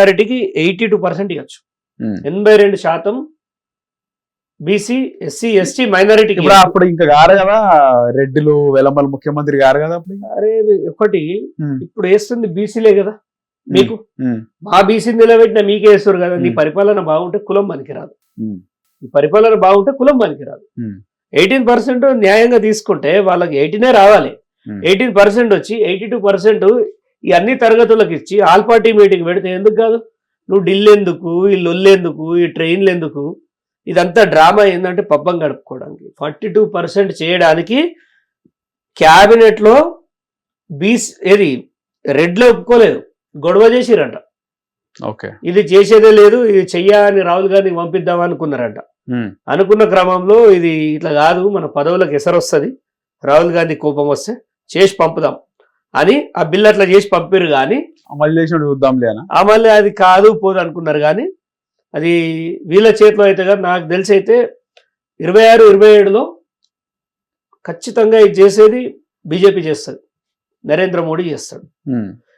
మైనారిటీకి eighty two percent ఇవ్వచ్చు. ఎనభై రెండు శాతం బీసీ ఎస్సీ ఎస్టీ ఇప్పుడు అప్పుడు ఇంకా గారు కదా రెడ్డిలు వెలంబల్ ముఖ్యమంత్రి గారు కదా అప్పుడు అరే ఒకటి. ఇప్పుడు వేస్తుంది బీసీలే కదా మీకు. మా బీసీ నిలబెట్టిన మీకే వేస్తారు కదా నీ. పరిపాలన బాగుంటే కులం పనికిరాదు. నీ పరిపాలన బాగుంటే కులం పనికిరాదు. ఎయిటీన్ పర్సెంట్ న్యాయంగా తీసుకుంటే వాళ్ళకి ఎయిటీనే రావాలి. ఎయిటీన్ పర్సెంట్ వచ్చి ఎయిటీ టూ పర్సెంట్ ఈ అన్ని తరగతులకు ఇచ్చి ఆల్ పార్టీ మీటింగ్ పెడితే ఎందుకు కాదు? నువ్వు ఢిల్లీ ఎందుకు? ఈ లొల్లెందుకు ఈ ట్రైన్లు ఎందుకు? ఇదంతా డ్రామా ఏంటంటే పబ్బం గడుపుకోవడానికి. ఫార్టీ టూ పర్సెంట్ చేయడానికి క్యాబినెట్లో బీస్ ఏది? రెడ్లో ఒప్పుకోలేదు. గొడవ చేసిరంట. ఓకే. ఇది చేసేదే లేదు. ఇది చెయ్యా అని రాహుల్ గాంధీకి పంపిద్దాం అనుకున్నారంట. అనుకున్న క్రమంలో ఇది ఇట్లా కాదు. మన పదవులకు ఎసరు వస్తుంది రాహుల్ గాంధీ కోపం వస్తే చేసి పంపుదాం. అని ఆ బిల్ అట్లా చేసి పంపారు కానీ అమలు చేసినట్టు చూద్దాంలే మళ్ళీ అది కాదు పోదు అనుకున్నారు కానీ అది వీళ్ళ చేతిలో అయితే కానీ నాకు తెలిసి అయితే ఇరవై ఆరు ఇరవై ఏడులో ఖచ్చితంగా ఇది చేసేది బీజేపీ చేస్తుంది. నరేంద్ర మోడీ చేస్తాడు.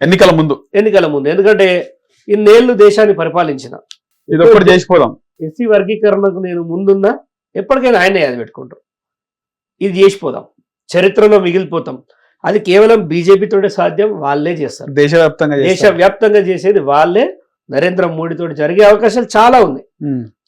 ఎన్నికల ముందు. ఎన్నికల ముందు. ఎందుకంటే ఇన్నేళ్ళు దేశాన్ని పరిపాలించిన. ఇది ఒక్కటి చేసిపోదాం. ఎస్సీ వర్గీకరణకు నేను ముందున్నా ఎప్పటికైనా ఆయనే అది పెట్టుకుంటాం ఇది చేసిపోదాం. చరిత్రలో మిగిలిపోతాం. అది కేవలం బీజేపీతోటే సాధ్యం వాళ్ళే చేస్తారు. దేశవ్యాప్తంగా దేశ చేస్తారు. వ్యాప్తంగా చేసేది వాళ్ళే. నరేంద్ర మోడీతో జరిగే అవకాశాలు చాలా ఉన్నాయి.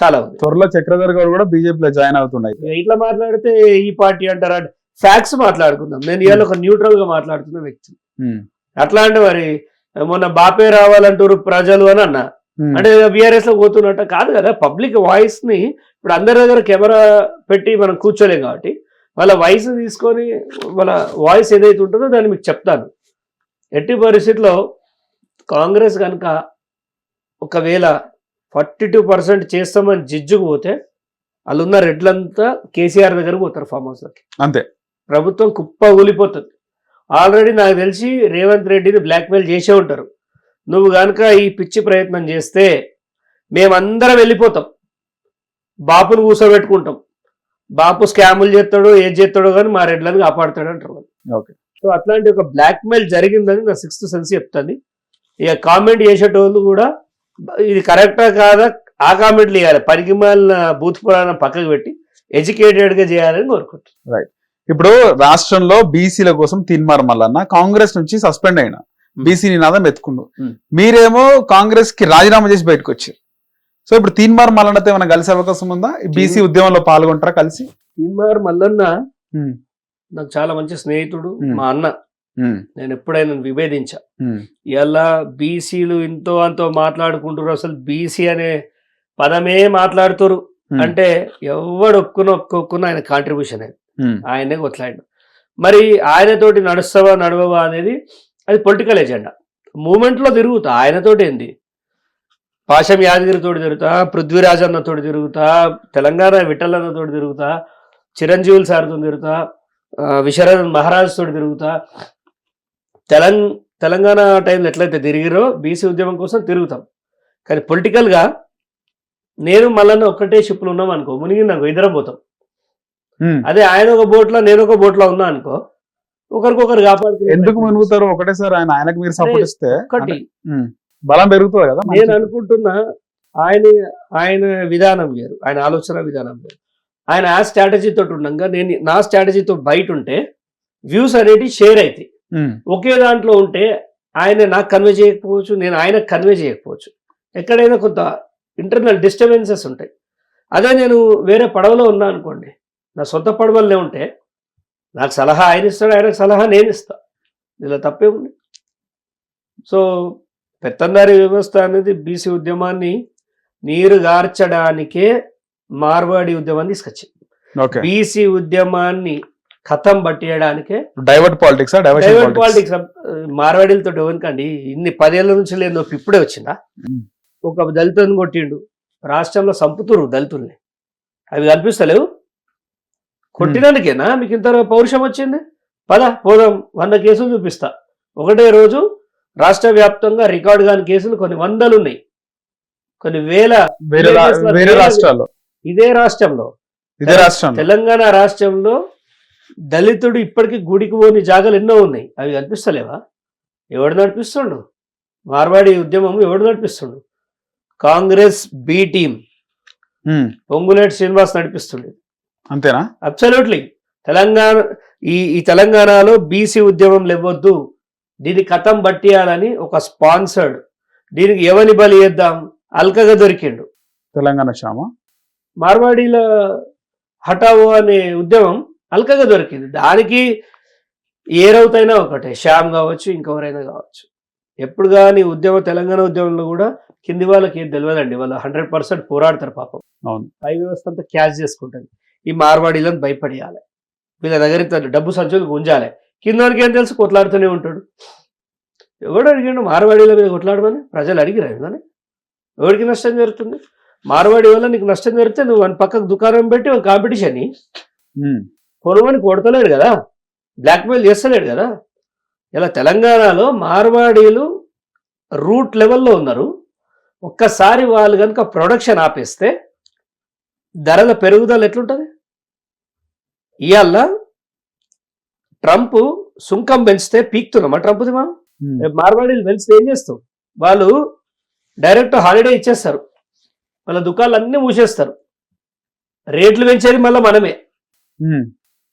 చాలా ఉంది త్వరలో చక్రధర్ గారు కూడా బీజేపీలో జాయిన్ అవుతున్నాయి ఇట్లా మాట్లాడితే ఈ పార్టీ అంటారా? ఫ్యాక్ట్స్ మాట్లాడుకుందాం. నేను ఇవాళ ఒక న్యూట్రల్గా మాట్లాడుతున్న వ్యక్తి. అట్లా అంటే మరి మొన్న బాపే రావాలంటారు ప్రజలు అని అన్నా. అంటే బీఆర్ఎస్లో పోతున్నట్ట కాదు కదా. పబ్లిక్ వాయిస్ని ఇప్పుడు అందరి దగ్గర కెమెరా పెట్టి మనం కూర్చోలేం కాబట్టి. వాళ్ళ వాయిస్ తీసుకొని వాళ్ళ వాయిస్ ఏదైతే ఉంటుందో దాన్ని మీకు చెప్తాను. ఎట్టి పరిస్థితిలో కాంగ్రెస్ కనుక ఒకవేళ ఫార్టీ టూ పర్సెంట్ చేస్తామని జిజ్జుకు పోతే వాళ్ళు ఉన్న రెడ్లంతా కేసీఆర్ దగ్గరకు పోతారు ఫామ్ హౌస్లోకి అంతే. ప్రభుత్వం కుప్ప కూలిపోతుంది ఆల్రెడీ నాకు తెలిసి రేవంత్ రెడ్డిని బ్లాక్మెయిల్ చేసే ఉంటారు. నువ్వు కనుక ఈ పిచ్చి ప్రయత్నం చేస్తే మేమందరం వెళ్ళిపోతాం. బాపును కూర్చోబెట్టుకుంటాం బాపు స్కాములు చేస్తాడో ఏది చేస్తాడో కానీ మా రెడ్లను కాపాడుతాడు అంటారు. ఓకే. సో అట్లాంటి ఒక బ్లాక్మెయిల్ జరిగిందని నా సిక్స్త్ సెన్స్ చెప్తాను ఇక కామెంట్ చేసేటోళ్ళు కూడా ఇది కరెక్టా కాదా? ఆ కామెంట్లు ఇవ్వాలి. పనికి మాలిన బూత్ పురాణం పక్కకు పెట్టి ఎడ్యుకేటెడ్గా చేయాలని కోరుకుంటున్నాను. ఇప్పుడు రాష్ట్రంలో బీసీల కోసం తీన్మార్ మల్లన్న కాంగ్రెస్ నుంచి సస్పెండ్ అయిన. బీసీ నినాదం ఎత్తుకుండు. Hmm. మీరేమో కాంగ్రెస్కి రాజీనామా చేసి బయటకు వచ్చారు. సో ఇప్పుడు తీన్మార్ మల్లన్నతో ఏమైనా కలిసే అవకాశం ఉందా బీసీ ఉద్యమంలో పాల్గొంటారా కలిసి తీన్మార్ మల్లన్న. నాకు చాలా మంచి స్నేహితుడు. మా అన్న. నేను ఎప్పుడైనా విభేదించా. ఇలా బీసీలు ఇంతో అంతో మాట్లాడుకుంటారు అసలు బీసీ అనే పదమే మాట్లాడుతారు. అంటే ఎవడు ఒప్పుకున్న ఒప్పుకోకున్న ఆయన కాంట్రిబ్యూషన్ అది. ఆయనే కొట్లాడు మరి ఆయనతోటి నడుస్తావా నడవవా అనేది అది పొలిటికల్ ఎజెండా మూమెంట్లో తిరుగుతా ఆయనతోటి ఏంది పాశం యాదగిరితోటి తిరుగుతా పృథ్వీరాజ్ అన్నతోటి తిరుగుతా తెలంగాణ విఠలన్నతోటి తిరుగుతా చిరంజీవులు సార్తో తిరుగుతా విశ్వనాథన్ మహారాజ్ తోటి తిరుగుతా. తెలంగ తెలంగాణ టైంలో ఎట్లయితే తిరిగిరో బీసీ ఉద్యమం కోసం తిరుగుతాం. కానీ పొలిటికల్గా నేను మళ్ళీ ఒక్కటే షిప్లు ఉన్నాం అనుకో మునిగి నాకు ఇద్దరం పోతాం. అదే ఆయన ఒక బోట్లో నేను ఒక బోట్లో ఉన్నా అనుకో ఒకరికొకరు కాపాడుకునే ఎందుకు మునుగుతారు ఒకటేసారి ఆయన ఆయనకు మీరు సపోర్ట్ ఇస్తే. ఒక్కటి ఉమ్. బలం పెరుగుతుంది కదా నేను. అనుకుంటున్నా ఆయన ఆయన విధానం వేరు ఆయన ఆలోచన విధానం వేరు. ఆయన ఆ స్ట్రాటజీ తోటి ఉండగా నేను నా స్ట్రాటజీతో బయట ఉంటే వ్యూస్ అనేవి షేర్ అవుతాయి. ఒకే దాంట్లో ఉంటే ఆయన నాకు కన్వే చేయకపోవచ్చు నేను ఆయనకు కన్వే చేయకపోవచ్చు. ఎక్కడైనా కొంత ఇంటర్నల్ డిస్టర్బెన్సెస్ ఉంటాయి. అదే నేను వేరే పడవలో ఉన్నా అనుకోండి నా సొంత పడవలనే ఉంటే నాకు సలహా ఆయన ఇస్తాడు ఆయనకు సలహా నేను ఇస్తా. ఇలా తప్పే ఉంది. సో పెత్తందారి వ్యవస్థ అనేది బీసీ ఉద్యమాన్ని నీరు గార్చడానికే మార్వాడి ఉద్యమాన్ని తీసుకొచ్చింది. బీసీ ఉద్యమాన్ని కథం పట్టేయడానికే డైవర్ట్ పాలిటిక్స్ డైవర్ట్ పాలిటిక్స్ మార్వాడీలతో ఎవరికండి? ఇన్ని పదేళ్ళ నుంచి లేని నొప్పి ఇప్పుడే వచ్చిందా. ఒక దళితుని కొట్టిండు. రాష్ట్రంలో సంపుతురు దళితుల్ని. అవి కనిపిస్తలేవు. కొట్టినందుకేనా? మీకు ఇంత పౌరుషం వచ్చింది? పద పోదాం. వంద కేసులు చూపిస్తా. ఒకటే రోజు రాష్ట్ర వ్యాప్తంగా రికార్డు కాని కేసులు కొన్ని వందలు ఉన్నాయి కొన్ని వేల వేరే రాష్ట్రాల్లో. ఇదే రాష్ట్రంలో. ఇదే రాష్ట్రంలో. తెలంగాణ రాష్ట్రంలో దళితుడు ఇప్పటికీ గుడికి పోని జాగాలు ఎన్నో ఉన్నాయి. అవి కనిపిస్తలేవా? ఎవడు నడిపిస్తుండు? మార్వాడి ఉద్యమం ఎవడు నడిపిస్తుండు? కాంగ్రెస్ బి టీం పొంగులేటి శ్రీనివాస్ నడిపిస్తుండే అంతేనా? అబ్సల్యూట్లీ. తెలంగాణ ఈ ఈ తెలంగాణలో బీసీ ఉద్యమం లేవద్దు. దీని కథం బట్టియాలని ఒక స్పాన్సర్డ్ దీనికి ఎవరిని బలి చేద్దాం? అల్కగా దొరికిండు. తెలంగాణ శ్యామ. మార్వాడీల హఠావో అనే ఉద్యమం అల్కగా దొరికింది. దానికి ఏ రౌతైనా ఒకటే శ్యామ్ కావచ్చు ఇంకెవరైనా కావచ్చు. ఎప్పుడు కానీ ఉద్యమ తెలంగాణ ఉద్యమంలో కూడా కింది వాళ్ళకి ఏం తెలియదండి వాళ్ళు హండ్రెడ్ పర్సెంట్ పోరాడతారు పాపం. అవును. పై వ్యవస్థ అంతా క్యాష్ చేసుకుంటుంది. ఈ మార్వాడీలను భయపడేయాలి. వీళ్ళ దగ్గర డబ్బు సంచులు గుంజాలి. కింద వారికి ఏం తెలుసు? కొట్లాడుతూనే ఉంటాడు. ఎవడు అడిగిండు? మార్వాడీల మీద కొట్లాడమని? ప్రజలు అడిగిరా కానీ ఎవరికి నష్టం జరుగుతుంది? మార్వాడి వల్ల నీకు నష్టం జరిగితే నువ్వు వన్ పక్కకు దుకాణం పెట్టి ఒక కాంపిటీషన్ కొనుగోని కొడతలేడు కదా? బ్లాక్మెయిల్ చేస్తలేడు కదా? ఇలా తెలంగాణలో మార్వాడీలు రూట్ లెవెల్లో ఉన్నారు. ఒక్కసారి వాళ్ళు కనుక ప్రొడక్షన్ ఆపేస్తే ధరల పెరుగుదల ఎట్లుంటుంది? ఇవాళ ట్రంప్ సుంకం పెంచితే పీక్తున్నామా? ట్రంప్ది మనం మార్వాడీలు పెంచితే ఏం చేస్తాం వాళ్ళు డైరెక్ట్ హాలిడే ఇచ్చేస్తారు. వాళ్ళ దుకాణాలు అన్నీ మూసేస్తారు. రేట్లు పెంచేది మళ్ళీ మనమే.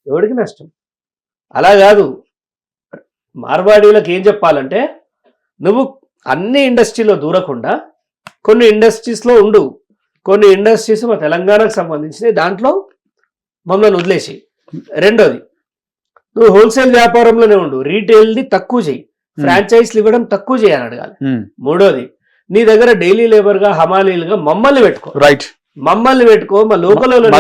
ఎవడికి నష్టం? అలా కాదు. మార్వాడీలకు ఏం చెప్పాలంటే నువ్వు అన్ని ఇండస్ట్రీలో దూరకుండా కొన్ని ఇండస్ట్రీస్లో ఉండు. కొన్ని ఇండస్ట్రీస్ మా తెలంగాణకు సంబంధించినవి దాంట్లో మమ్మల్ని వదిలేసి రెండోది నువ్వు హోల్సేల్ వ్యాపారంలోనే ఉండు. రీటైల్ది తక్కువ చేయి ఫ్రాంచైజ్లు ఇవ్వడం తక్కువ చేయని అడగాలి. మూడోది నీ దగ్గర డైలీ లేబర్గా హమాలీలుగా మమ్మల్ని పెట్టుకో. రైట్ మమ్మల్ని పెట్టుకో మా లోకల్ మా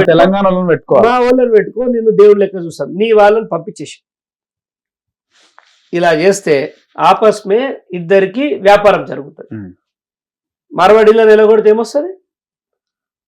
పెట్టుకో. మా వాళ్ళని పెట్టుకో నిన్ను దేవుడి లెక్క చూస్తాం నీ వాళ్ళని పంపించేసి. ఇలా చేస్తే ఆపస్ మే ఇద్దరికి వ్యాపారం జరుగుతుంది. మార్వాడీలో నిలబడితే ఏమొస్తుంది?